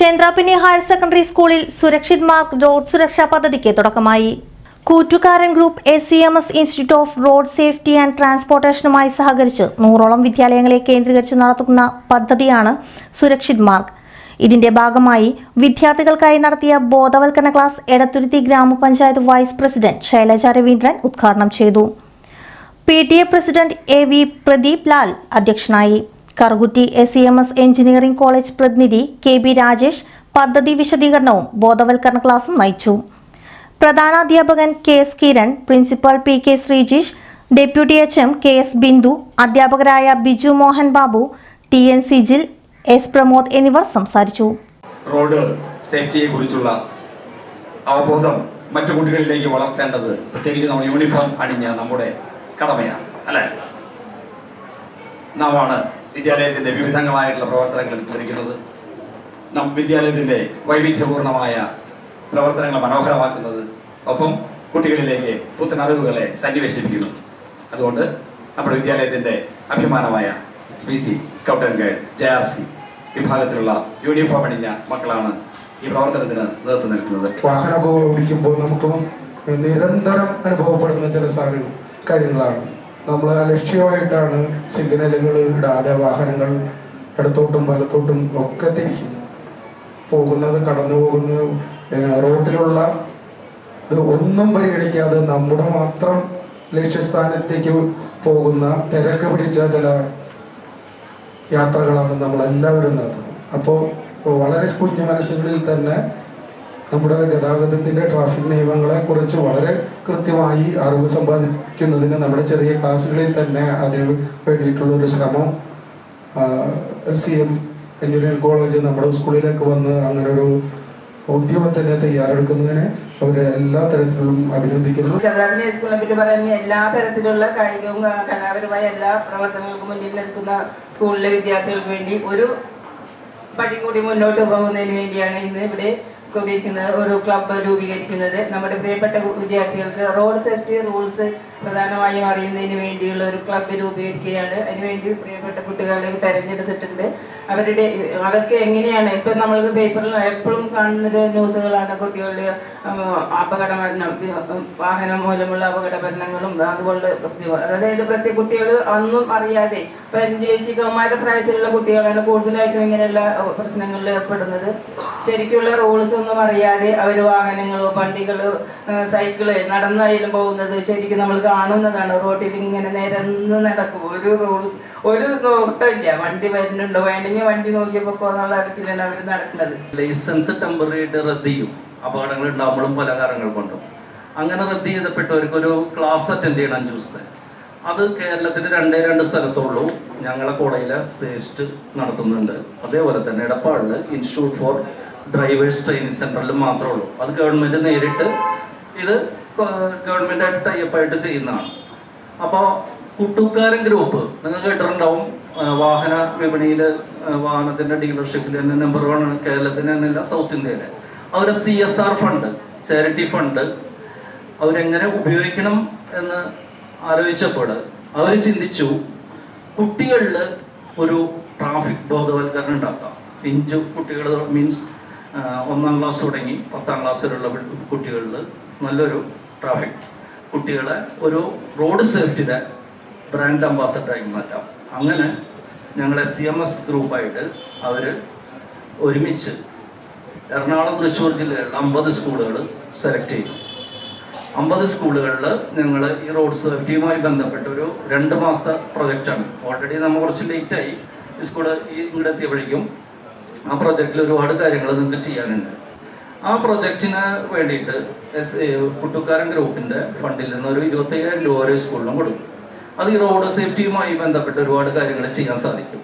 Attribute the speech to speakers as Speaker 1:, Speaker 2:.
Speaker 1: ചേന്ദ്രാപിന്നി higher secondary സ്കൂളിൽ Surakshit Marg road സുരക്ഷാ പദ്ധതിക്ക് തുടക്കമായി. Kuttukaran group S C M S institute of road safety and ട്രാൻസ്പോർട്ടേഷനുമായി സഹകരിച്ച് നൂറോളം വിദ്യാലയങ്ങളെ കേന്ദ്രീകരിച്ച് നടത്തുന്ന പദ്ധതിയാണ് സുരക്ഷിത് മാർഗ് ഇതിന്റെ ഭാഗമായി വിദ്യാർത്ഥികൾക്കായി നടത്തിയ ബോധവൽക്കരണ ക്ലാസ് എടത്തുരുത്തി ഗ്രാമപഞ്ചായത്ത് വൈസ് പ്രസിഡന്റ് ശൈലജ രവീന്ദ്രൻ ഉദ്ഘാടനം ചെയ്തു. P T A president A V Pradeep Lal അധ്യക്ഷനായി. Karukutty S C M S engineering college പ്രതിനിധി കെ ബി രാജേഷ് പദ്ധതി വിശദീകരണവും ബോധവൽക്കരണ ക്ലാസും നയിച്ചു. പ്രധാനാധ്യാപകൻ K S Kiran principal P K Sreejeesh deputy H M K S Bindu അധ്യാപകരായ Biju Mohan Babu T N Sijil S Pramod എന്നിവർ സംസാരിച്ചു.
Speaker 2: റോഡ് സേഫ്റ്റിയെ കുറിച്ചുള്ള അവബോധം മറ്റു കുട്ടികളിലേക്ക് വളർത്തേണ്ടത് പ്രത്യേകിച്ച് നമ്മൾ യൂണിഫോം അണിഞ്ഞ നമ്മുടെ കടമയാണ് അല്ലെ? നാമാണ് വിദ്യാലയത്തിന്റെ വിവിധങ്ങളായിട്ടുള്ള പ്രവർത്തനങ്ങൾ നിർവഹിക്കുന്നത് നാം വിദ്യാലയത്തിന്റെ വൈവിധ്യപൂർണമായ പ്രവർത്തനങ്ങൾ മനോഹരമാക്കുന്നത് ഒപ്പം കുട്ടികളിലേക്ക് പുത്തൻ അറിവുകളെ സന്നിവേശിപ്പിക്കുന്നു. അതുകൊണ്ട് നമ്മുടെ വിദ്യാലയത്തിന്റെ അഭിമാനമായ P C scout and guide J R C വിഭാഗത്തിലുള്ള യൂണിഫോം അണിഞ്ഞ മക്കളാണ് ഈ പ്രവർത്തനത്തിന് നേതൃത്വം നൽകുന്നത്.
Speaker 3: വാഹനമൊക്കെ ഓടിക്കുമ്പോൾ നമുക്ക് നിരന്തരം അനുഭവപ്പെടുന്ന ചില സാധന കാര്യങ്ങളാണ്. നമ്മൾ അലക്ഷ്യമായിട്ടാണ് സിഗ്നലുകൾ ഇടാതെ വാഹനങ്ങൾ ഇടത്തോട്ടും വലത്തോട്ടും ഒക്കെ തിരിക്കും പോകുന്നത് കടന്നു പോകുന്ന റോട്ടിലുള്ള ഇത് ഒന്നും പരിഗണിക്കാതെ നമ്മുടെ മാത്രം ലക്ഷ്യസ്ഥാനത്തേക്ക് പോകുന്ന തിരക്ക് പിടിച്ച ചില യാത്രകളാണ് നമ്മളെല്ലാവരും നടത്തുന്നത്. അപ്പോൾ വളരെ കുഞ്ഞു മനസ്സുകളിൽ തന്നെ നമ്മുടെ ഗതാഗതത്തിന്റെ ട്രാഫിക് നിയമങ്ങളെ കുറിച്ച് വളരെ കൃത്യമായി അറിവ് സമ്പാദിക്കുന്നതിന് നമ്മുടെ ചെറിയ ക്ലാസ്സുകളിൽ തന്നെ അതിന് വേണ്ടിയിട്ടുള്ള ഒരു ശ്രമം സി എം എഞ്ചിനീയറിംഗ് കോളേജ് നമ്മുടെ സ്കൂളിലേക്ക് വന്ന് അങ്ങനെ ഒരു ഉദ്യമത്തിനെ തയ്യാറെടുക്കുന്നതിന് അവരെ എല്ലാ തരത്തിലും അഭിനന്ദിക്കുന്നു.
Speaker 4: ചന്ദ്രാപിനി സ്കൂളിനെ പറ്റി പറയുകയാണെങ്കിൽ എല്ലാ തരത്തിലുള്ള കായികവും കലാപരമായ എല്ലാ പ്രവർത്തനങ്ങൾക്കും മുന്നിൽ നിൽക്കുന്ന സ്കൂളിലെ വിദ്യാർത്ഥികൾക്ക് വേണ്ടി ഒരു പടി കൂടി മുന്നോട്ട് പോകുന്നതിന് വേണ്ടിയാണ് ഇന്ന് ഇവിടെ കൂടിയിരിക്കുന്നത് ഒരു ക്ലബ്ബ് രൂപീകരിക്കുന്നത്. നമ്മുടെ പ്രിയപ്പെട്ട വിദ്യാർത്ഥികൾക്ക് റോഡ് സേഫ്റ്റി റൂൾസ് പ്രധാനമായും അറിയുന്നതിന് വേണ്ടിയുള്ള ഒരു ക്ലബ്ബ് രൂപീകരിക്കുകയാണ്. അതിനുവേണ്ടി പ്രിയപ്പെട്ട കുട്ടികളെ തെരഞ്ഞെടുത്തിട്ടുണ്ട്. അവരുടെ അവർക്ക് എങ്ങനെയാണ് ഇപ്പം നമ്മൾ പേപ്പറിൽ എപ്പോഴും കാണുന്ന ന്യൂസുകളാണ്. കുട്ടികളുടെ അപകട മരണം വാഹനം മൂലമുള്ള അപകട മരണങ്ങളും അതുപോലെ അതായത് പ്രത്യേക കുട്ടികൾ ഒന്നും അറിയാതെ ഇപ്പം അഞ്ച് വയസ്സിൽ കൗമാര പ്രായത്തിലുള്ള കുട്ടികളാണ് കൂടുതലായിട്ടും ഇങ്ങനെയുള്ള പ്രശ്നങ്ങളിൽ ഏർപ്പെടുന്നത്. ശരിക്കുള്ള റൂൾസ് ഒന്നും അറിയാതെ അവർ വാഹനങ്ങളോ വണ്ടികളോ സൈക്കിൾ നടന്നായാലും പോകുന്നത് ശരിക്കും നമ്മൾ കാണുന്നതാണ്. റോഡിൽ ഇങ്ങനെ നിരന്ന് നടക്കും. ഒരു റോഡ് ഒരു നോട്ടമില്ല. വണ്ടി വരുന്നുണ്ടോ. വേണമെങ്കിൽ വണ്ടി നോക്കിയപ്പോ എന്നുള്ള അറിയത്തിലാണ് അവർ നടക്കുന്നത്.
Speaker 5: ലൈസൻസ് ടെമ്പററി ആയിട്ട് ചെയ്യും. അപകടങ്ങൾ ഉണ്ടാകുമ്പോഴും പല കാരണങ്ങൾ കൊണ്ടും. അങ്ങനെ റദ്ദ് ചെയ്തപ്പെട്ടവർക്ക് ഒരു ക്ലാസ് അറ്റൻഡ് ചെയ്യണം അഞ്ച് ദിവസത്തെ. അത് കേരളത്തിന്റെ രണ്ടേ രണ്ട് സ്ഥലത്തുള്ളൂ. ഞങ്ങളെ കോളേജിലെ സേസ്റ്റ് നടത്തുന്നുണ്ട്. അതേപോലെ തന്നെ എടപ്പാളിൽ ഇൻസ്റ്റിറ്റ്യൂട്ട് ഫോർ ഡ്രൈവേഴ്സ് ട്രെയിനിങ് സെന്ററിൽ മാത്രമേ ഉള്ളൂ. അത് ഗവൺമെന്റ് നേരിട്ട് ഇത് ഗവൺമെന്റ് ടൈപ്പായിട്ട് ടൈപ്പ് ചെയ്യുന്നതാണ്. അപ്പോൾ കുട്ടുകാരൻ ഗ്രൂപ്പ് നിങ്ങൾ കേട്ടിട്ടുണ്ടാവും വാഹന വിപണിയിൽ വാഹനത്തിന്റെ ഡീലർഷിപ്പിൽ തന്നെ നമ്പർ വൺ ആണ് കേരളത്തിന് തന്നെയല്ല സൗത്ത് ഇന്ത്യയിലെ. അവരെ C S R fund charity fund അവരെങ്ങനെ ഉപയോഗിക്കണം എന്ന് ആലോചിച്ചപ്പോൾ അവർ ചിന്തിച്ചു കുട്ടികളിൽ ഒരു ട്രാഫിക് ബോധവൽക്കരണം ഉണ്ടാക്കാം. പിഞ്ചു കുട്ടികൾ മീൻസ് ഒന്നാം ക്ലാസ് തുടങ്ങി പത്താം ക്ലാസ് വരെയുള്ള കുട്ടികളിൽ നല്ലൊരു ട്രാഫിക് കുട്ടികളെ ഒരു റോഡ് സേഫ്റ്റിയുടെ ബ്രാൻഡ് അംബാസഡറായി മാറ്റാം. അങ്ങനെ ഞങ്ങളെ സി എം എസ് ഗ്രൂപ്പായിട്ട് അവർ ഒരുമിച്ച് എറണാകുളം തൃശ്ശൂർ ജില്ലയിലുള്ള അമ്പത് സ്കൂളുകൾ സെലക്ട് ചെയ്തു. അമ്പത് സ്കൂളുകളിൽ ഞങ്ങൾ ഈ റോഡ് സേഫ്റ്റിയുമായി ബന്ധപ്പെട്ട ഒരു രണ്ട് മാസത്തെ പ്രൊജക്റ്റാണ് ഓൾറെഡി നമ്മൾ കുറച്ച് ലേറ്റായി ഈ സ്കൂൾ ഈ ഇങ്ങോട്ട് എത്തിയപ്പോഴേക്കും ആ പ്രൊജക്റ്റിൽ ഒരുപാട് കാര്യങ്ങൾ നിങ്ങൾക്ക് ചെയ്യാനുണ്ട്. ആ പ്രൊജക്റ്റിന് വേണ്ടിയിട്ട് എസ് കുട്ടുക്കാരൻ ഗ്രൂപ്പിന്റെ ഫണ്ടിൽ നിന്ന് ഒരു ഇരുപത്തി അയ്യായിരം രൂപ ഒരു സ്കൂളിലും കൊടുക്കും. അത് ഈ റോഡ് സേഫ്റ്റിയുമായി ബന്ധപ്പെട്ട് ഒരുപാട് കാര്യങ്ങൾ ചെയ്യാൻ സാധിക്കും.